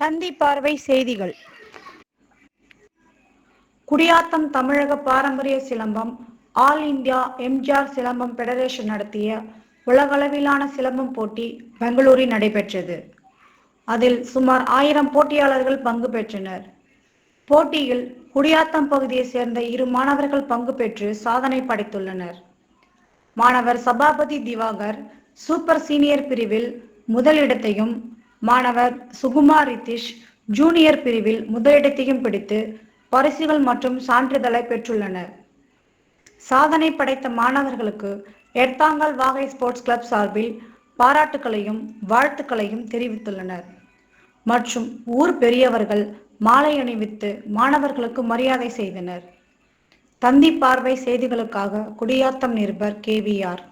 தந்தி பார்வை செய்திகள். குடியாத்தம் தமிழக பாரம்பரிய silambam all India MGR silambam federation நடத்திய உலகளவிலான சிலம்பம் போட்டி பெங்களூரில் நடைபெற்றது. அதில் சுமார் ஆயிரம் போட்டியாளர்கள் பங்கு பெற்றனர். போட்டியில் குடியாத்தம் பகுதியைச் சேர்ந்த இரு மாணவர்கள் பங்கு பெற்று சாதனை படைத்துள்ளனர். மாணவர் சபாபதி திவாகர் சூப்பர் சீனியர் பிரிவில் முதலிடத்தையும் மாணவர் சுகுமார் ரித்திஷ் ஜூனியர் பிரிவில் முதலிடத்தையும் பிடித்து பரிசுகள் மற்றும் சான்றிதழை பெற்றுள்ளனர். சாதனை படைத்த மாணவர்களுக்கு எர்த்தாங்கல் வாகை ஸ்போர்ட்ஸ் கிளப் சார்பில் பாராட்டுக்களையும் வாழ்த்துக்களையும் தெரிவித்துள்ளனர். மற்றும் ஊர் பெரியவர்கள் மாலை அணிவித்து மாணவர்களுக்கு மரியாதை செய்தனர். தந்தி பார்வை செய்திகளுக்காக குடியாத்தம் நிருபர் கேவிஆர்